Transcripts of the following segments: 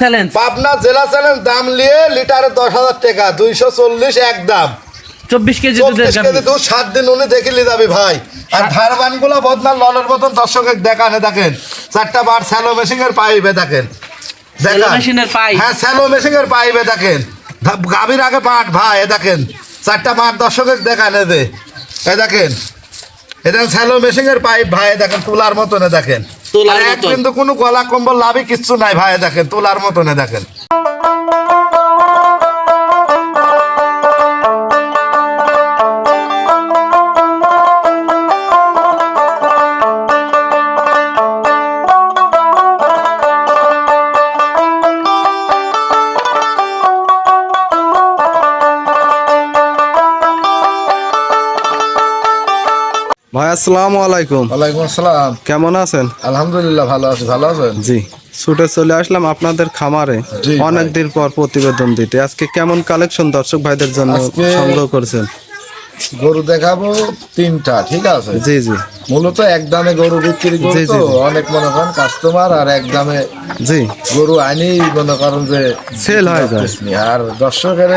Challenge Pabna জেলা challenge দাম নিয়ে লিটারে দশ হাজার টাকা দুইশো চল্লিশ এক দাম। চব্বিশ কেজি চব্বিশ কেজি দুধ সাত দিন উনি দেখিলি যাবি ভাই। আর ধারবানগুলা বদনার ললের মতন দর্শকের দেখানে দেখেন। চারটা বার স্যালো মেশিং এর পাইবে দেখেন। হ্যাঁ স্যালো মেশিং এর পাইবে দেখেন। গাভীর আগে পাট ভাই দেখেন। চারটা পাট দর্শকের দেখান দে এ দেখেন। এ দেখেন স্যালো মেশিং এর পাইপ ভাই দেখেন তুলার মতন দেখেন। তুলার কিন্তু কোনো গলা কম্বল লাভই কিচ্ছু নাই ভাই দেখেন তোলার মতনে দেখেন। ভাই আসসালামু আলাইকুম। ওয়ালাইকুম আসসালাম। কেমন আছেন? আলহামদুলিল্লাহ ভালো আছি। ভালো আছেন? জি ছুটে চলে আসলাম আপনাদের খামারে। অনেকদিন পর প্রতিবেদন দিতে। আজকে কেমন কালেকশন দর্শক ভাইদের জন্য সংগ্রহ করেছেন? গরু দেখাবো তিনটা ঠিক আছে? জি জি। মূলত এক দামে গরু বিক্রি করি তো। অনেক মনে করেন কাস্টমার আর এক দামে জি। গরু আনি মনে করেন যে সেল হয়ে। আর দর্শকের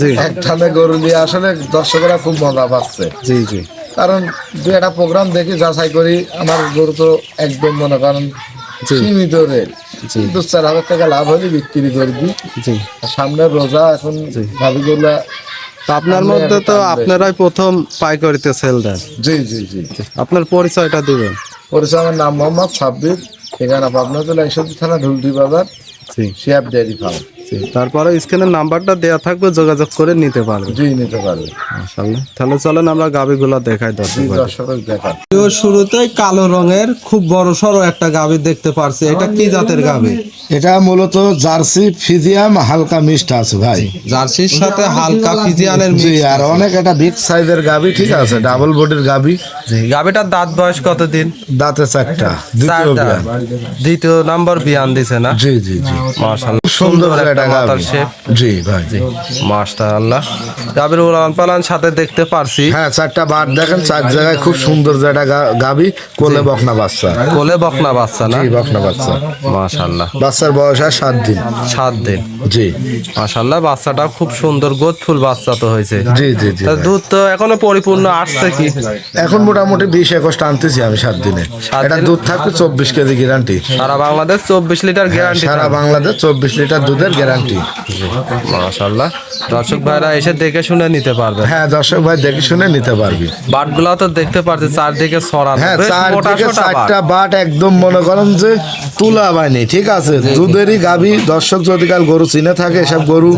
জি। এক দামে গরু নিয়ে আসলে দর্শকেরা খুব মজা পাচ্ছে। জি জি। কারণ দু একটা প্রোগ্রাম দেখি যাচাই করি আমার গরু তো একদম মনে করেন জি। সীমিত জি। দু চার হাজার টাকা লাভ হলে বিক্রি করে দিই। সামনে রোজা এখন ভাবি গুলা তো আপনার মধ্যে তো আপনারাই প্রথম পাইকারিতে সেল দেন। জি জি জি। আপনার পরিচয়টা দিবেন। পরিচয় আমার নাম মোহাম্মদ সাব্বির ঠিকানা পাবনা জেলা ঈশ্বরদী থানা ঢুলটি বাজার জি। Shiyab dairy farm. তারপরে স্ক্রিনের নাম্বারটা দেয়া থাকবে যোগাযোগ করে নিতে পারবে। জি নিতে পারবে। মাশাআল্লাহ। তাহলে চলেন আমরা গাবিগুলো দেখাই দর্শক দর্শকের শুরুতেই কালো রঙের খুব বড় সড়ো একটা গাবি দেখতে পারছি। এটা কি জাতের গাবি? এটা মূলত জার্সি ফিজিয়াম হালকা মিষ্ট আছে ভাই। জার্সির সাথে হালকা ফিজিয়ানের জি আর অনেক একটা বিগ সাইজের গাবি ঠিক আছে? ডাবল বডির গাবি। জি গাবিটার দাঁত বয়স কতদিন? দাঁতে চারটা। দ্বিতীয় দ্বিতীয় নাম্বার বিয়ান দিছে না? জি জি জি। মাশাআল্লাহ। সুন্দর একটা মাথার শেপ। জি ভাই। মাশাআল্লাহ। গাবির উলান পালান সাথে দেখতে পারছি। হ্যাঁ চারটা বার দেখেন চার জায়গায় খুব সুন্দর যে একটা গা- গাবি কোলে বকনা বাচ্চা। কোলে বকনা বাচ্চা না? জি বকনা বাচ্চা। মাশাআল্লাহ। বাচ্চার বয়স আর সাত দিন। সাত দিন। জি। মাশাআল্লাহ বাচ্চাটা খুব সুন্দর গোদফুল বাচ্চা তো হয়েছে। জি জি জি। দুধ তো এখনও পরিপূর্ণ আসছে কি? এখন মোটামুটি বিশ একুশ টানতেছি আমি সাত দিনে। সাত এটা দুধ থাকবে চব্বিশ কেজি গ্যারান্টি সারা বাংলাদেশ চব্বিশ লিটার গ্যারান্টি সারা বাংলাদেশ চব্বিশ লিটার দুধের গ্যারান্টি। মাশাল্লাহ দর্শক ভাইরা এসে দেখে শুনে নিতে পারবে। হ্যাঁ দর্শক ভাই দেখে শুনে নিতে পারবি। বাটগুলো তো দেখতে পারছে চারদিকে ছড়ানো। হ্যাঁ চারদিকে। চারটা বাট একদম মনে করেন যে তুলা বানি ঠিক আছে? দুধেরই গাবি দর্শক যদি কাল গরু চিনে থাকে এসব গরু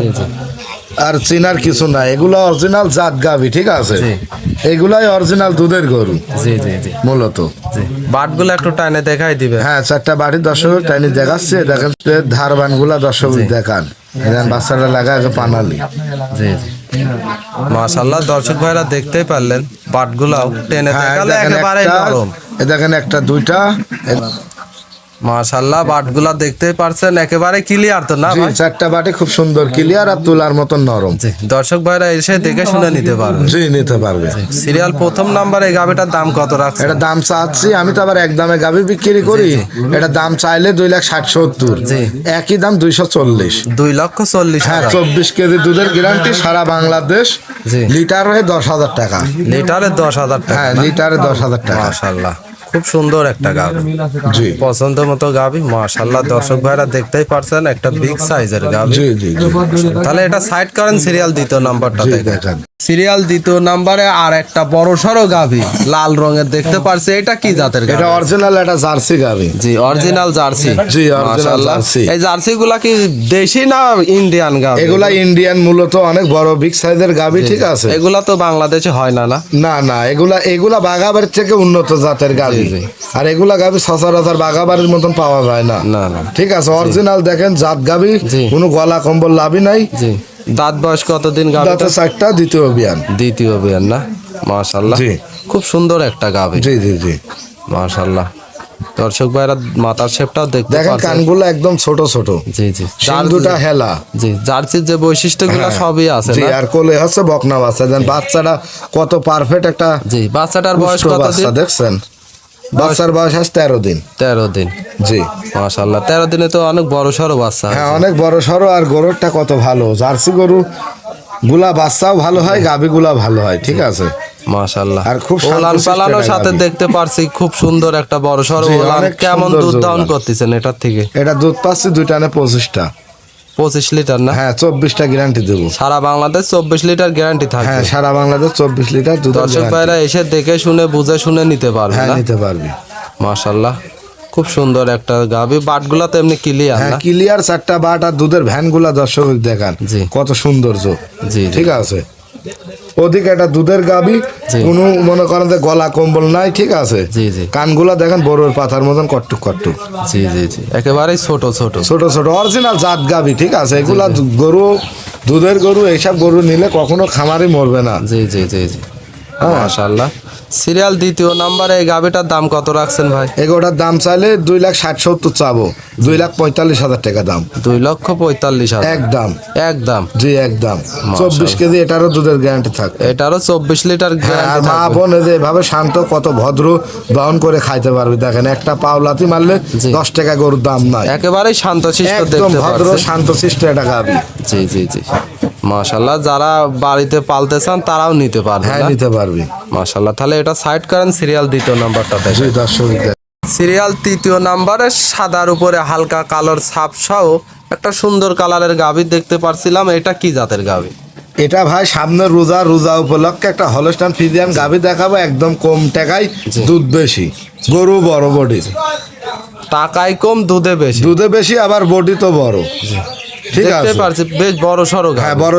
আর চিনার কিছু না এগুলো অরিজিনাল জাত গাবি ঠিক আছে? এগুলাই অরিজিনাল দুধের গরু। জি জি জি। মূলত। বাটগুলো একটু টাইনে দেখাই দিবে। হ্যাঁ চারটা বাড়ির দর্শক টাইনি দেখাচ্ছে। দেখেন ধারবানগুলা দর্শক দেখান। বাচ্চাটা লাগা আগে পানালি। জি জি। দর্শক ভাইরা দেখতেই পারলেন বাটগুলাও টেনে হ্যাঁ দেখালে একেবারে নরম। দেখেন একটা দুইটা মাশাআল্লাহ বাটগুলা দেখতেই পারছেন একেবারে ক্লিয়ার তো না জি, ভাই? চারটা বাটি খুব সুন্দর ক্লিয়ার আর তুলার মতন নরম। দর্শক ভাইরা এসে দেখে শুনে নিতে পারবে। জি নিতে পারবে। সিরিয়াল প্রথম নাম্বার এই গাবিটার দাম কত রাখছে এটা দাম চাচ্ছি আমি তো আবার এক দামে গাভি বিক্রি করি। এটা দাম চাইলে দুই লাখ ষাট সত্তর। একই দাম দুইশো চল্লিশ। দুই লক্ষ চল্লিশ হ্যাঁ চব্বিশ কেজি দুধের গ্যারান্টি সারা বাংলাদেশ। লিটার হয়ে দশ হাজার টাকা। লিটারে দশ হাজার টাকা হ্যাঁ লিটারে দশ হাজার টাকা। মাশাআল্লাহ। খুব সুন্দর একটা গাবি। জি। পছন্দ মতো গাবি মাশাআল্লাহ দর্শক ভাইরা দেখতেই পারছেন একটা বিগ সাইজের গাবি। জি জি তাহলে এটা সাইড করেন সিরিয়াল দ্বিতীয় নাম্বারটা দেখে দেখেন। সিরিয়াল দ্বিতীয় নাম্বারে আর একটা বড় সড়ো গাভি লাল রঙের দেখতে পারছি। এটা কি জাতের গাভি এটা অরিজিনাল একটা জার্সি গাভি জি অরিজিনাল জার্সি। জি, মাশাআল্লাহ। জার্সি। এই জার্সি গুলা কি দেশি না ইন্ডিয়ান গাভি এগুলা ইন্ডিয়ান মূলত অনেক বড় বিগ সাইজের গাভি ঠিক আছে। এগুলা তো বাংলাদেশে হয় না না? না না এগুলা এগুলা বাগাবাড়ির থেকে উন্নত জাতের গাভি জি। আর এগুলা গাভি সচরাচর বাগাবাড়ির মতন পাওয়া যায় না। না না। ঠিক আছে অরিজিনাল দেখেন জাত জি। কোনো গলা কম্বল লাভই নাই। জি। দাঁত বয়স কতদিন দাঁতে চারটা দ্বিতীয় অভিযান। দ্বিতীয় বিয়ান না? মাশাআল্লাহ। জি। খুব সুন্দর একটা গাভি জি জি জি। মাশাআল্লাহ। দর্শক ভাইরা মাথার শেপটাও দেখতে দেখেন কানগুলো একদম ছোট ছোট। জি জি। সিন্ধুটা হেলা। জি জার্সির যে বৈশিষ্ট্যগুলো সবই আছে জি আর কোলে হচ্ছে বকনা বাচ্চা। দেন বাচ্চাটা কত পারফেক্ট একটা জি বাচ্চাটার বয়স কত দেখছেন? বাচ্চার বয়স আজ তেরো দিন। তেরো দিন। জি। মাশাল্লাহ তেরো দিনে তো অনেক বড় সড়ো বাচ্চা হ্যাঁ অনেক বড় সড়ো আর গরুরটা কত ভালো। জার্সি গরু গুলা বাচ্চাও ভালো হয় গাভি গুলা ভালো হয় ঠিক আছে? মাশাল্লাহ আর খুব ওলান পালানোর সাথে দেখতে পারছি খুব সুন্দর একটা বড় সড়ো ওলান। কেমন দুধ ওলান। করতেছেন এটার থেকে? এটা দুধ পাচ্ছি দুইটা টানে পঁচিশটা। পঁচিশ লিটার না? হ্যাঁ চব্বিশটা গ্যারান্টি দেবো। সারা বাংলাদেশ চব্বিশ লিটার গ্যারান্টি থাকে হ্যাঁ সারা বাংলাদেশ চব্বিশ লিটার দর্শক ভাইরা এসে দেখে শুনে বুঝে শুনে নিতে পারবে হ্যাঁ নিতে পারবে। মাশাল্লাহ খুব সুন্দর একটা গাবি। বাটগুলা তো এমনি ক্লিয়ার হ্যাঁ ক্লিয়ার চারটা বাট আর দুধের ভ্যানগুলা দর্শক দেখান। জি। কত সৌন্দর্য। জি। ঠিক আছে? ওদিকে একটা দুধের গাবি। কোনো মনে করেন যে গলা কম্বল নাই ঠিক আছে? জি জি। কানগুলা দেখেন বড়োর পাতার মতন কট্টুক কট্টুক। জি জি জি। একেবারেই ছোট ছোট। ছোট ছোট অরিজিনাল জাত গাবি ঠিক আছে? এগুলা গরু দুধের গরু এইসব গরু নিলে কখনো খামারই মরবে না। জি জি জি জি। হ্যাঁ। মাশাল্লাহ সিরিয়াল দ্বিতীয় নাম্বারে এই গাভিটার দাম কত রাখছেন ভাই? এগোটার দাম চাইলে দুই লাখ ষাট সত্তর চাবো। দুই লাখ পঁয়তাল্লিশ হাজার টাকা দাম। দুই লক্ষ পঁয়তাল্লিশ হাজার। একদম একদম জি একদম চব্বিশ কেজি এটারও দুধের গ্যারান্টি থাকবে। এটারও চব্বিশ লিটার হ্যাঁ, আর মা বোন এভাবে শান্ত কত ভদ্র দহন করে খাইতে পারবে। দেখেন একটা পাওলাতি মারলে দশ টাকা গরুর দাম নাই। একেবারেই শান্তশিষ্ট একদম ভদ্র শান্ত শিষ্ট একটা গাবি জি জি জি। মাশাল্লাহ যারা বাড়িতে পালতে চান তারাও নিতে পারবে হ্যাঁ নিতে পারবে। মাশাল্লাহ তাহলে এটা সাইড করেন সিরিয়াল দ্বিতীয় নাম্বারটা জি দেখেন দর্শক সিরিয়াল তৃতীয় নাম্বারে সাদার উপরে হালকা কালোর ছাপ সহ একটা সুন্দর কালারের গাভী দেখতে পারছিলাম। এটা কি জাতের গাভী? এটা ভাই সামনে রোজা রোজা উপলক্ষে একটা হলস্টান ফিজিয়ান গাভি দেখাবো একদম কম টাকায় দুধ বেশি। গরু বড় বডি। টাকায় কম দুধে বেশি। দুধে বেশি আবার বডি তো বড়। ঠিক আছে। পারছি বেশ বড় হ্যাঁ বড়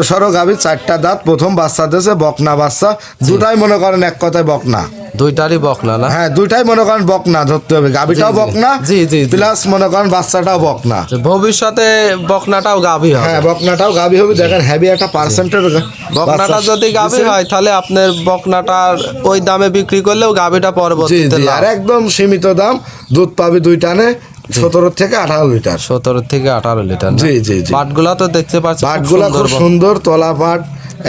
চারটা দাঁত প্রথম বাচ্চা দিয়েছে বকনা বাচ্চা। দুটাই মনে করেন এক কথায় বকনা। দুইটারই বকনা না? হ্যাঁ দুইটাই মনে করেন বকনা ধরতে হবে। গাভিটাও। বকনা জি, জি। প্লাস মনে করেন বাচ্চাটাও বকনা। ভবিষ্যতে বকনাটাও গাভী হবে। হ্যাঁ বকনাটাও গাভি হবে। দেখেন হেভি একটা পার্সেন্টের বকনাটা যদি গাভী হয় তাহলে আপনার বকনাটার ওই দামে বিক্রি করলেও গাভীটা পরবর্তীতে আর একদম সীমিত দাম। দুধ পাবি দুই টানে সতেরো থেকে আঠারো লিটার। সতেরো থেকে আঠারো লিটার জি, জি, জি। পাটগুলা তো দেখতে পাচ্ছি পাটগুলা খুব সুন্দর তলা পাট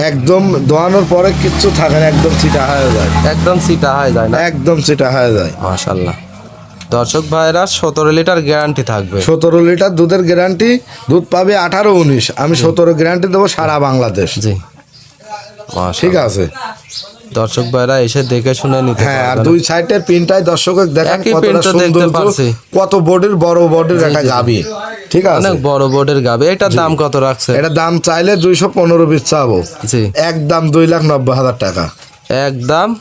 একদম দোয়ানোর পরে কিচ্ছু থাকে না একদম চিটা হয়ে যায়। একদম সিটা হয়ে যায় না? একদম চিটা হয়ে যায়। মাশাল্লাহ দর্শক ভাইরা সতেরো লিটার গ্যারান্টি থাকবে। সতেরো লিটার দুধের গ্যারান্টি দুধ পাবে আঠারো উনিশ। আমি সতেরো গ্যারান্টি দেবো সারা বাংলাদেশ। জি। ঠিক আছে? দর্শক ভাইরা এসে দেখে শুনে নিতে হ্যাঁ আর দুই সাইডের পিনটাই দর্শকের দেখেন কতটা সুন্দর কত বডির বড় বডির একটা গাবি ঠিক আছে? অনেক বড় বোর্ডের গাবে এটার দাম কত রাখছে? এটা দাম চাইলে দুইশো পনেরো পিস চাবো। জি। একদম দুই লাখ নব্বই হাজার টাকা। একদম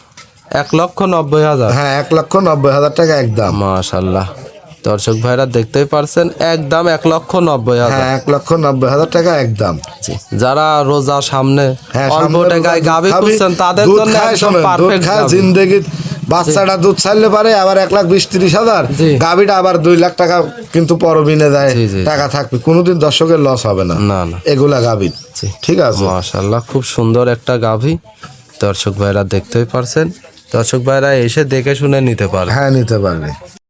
এক লক্ষ নব্বই হাজার। হ্যাঁ এক লক্ষ নব্বই হাজার টাকা একদম। মাশাল্লাহ। দর্শক ভাইরা দেখতেই পারছেন একদম এক লক্ষ নব্বই হাজার। হ্যাঁ এক লক্ষ নব্বই হাজার টাকা একদম। যারা রোজা সামনে হ্যাঁ অল্প টাকায় গাভী খুঁজছেন তাদের জন্য একদম পারফেক্ট বাচ্চাটা দুধ ছাড়লে পারে আবার এক লাখ বিশ তিরিশ হাজার। জি। আবার দুই লাখ টাকা কিন্তু পরবিনে দেয়। টাকা থাকবে। কোনোদিন দর্শকের লস হবে না। না না। এগুলা গাভীর ঠিক আছে? মাশাল্লাহ খুব সুন্দর একটা গাভী। দর্শক ভাইরা দেখতেই পারছেন। দর্শক ভাইরা এসে দেখে শুনে নিতে পারে হ্যাঁ নিতে পারবে।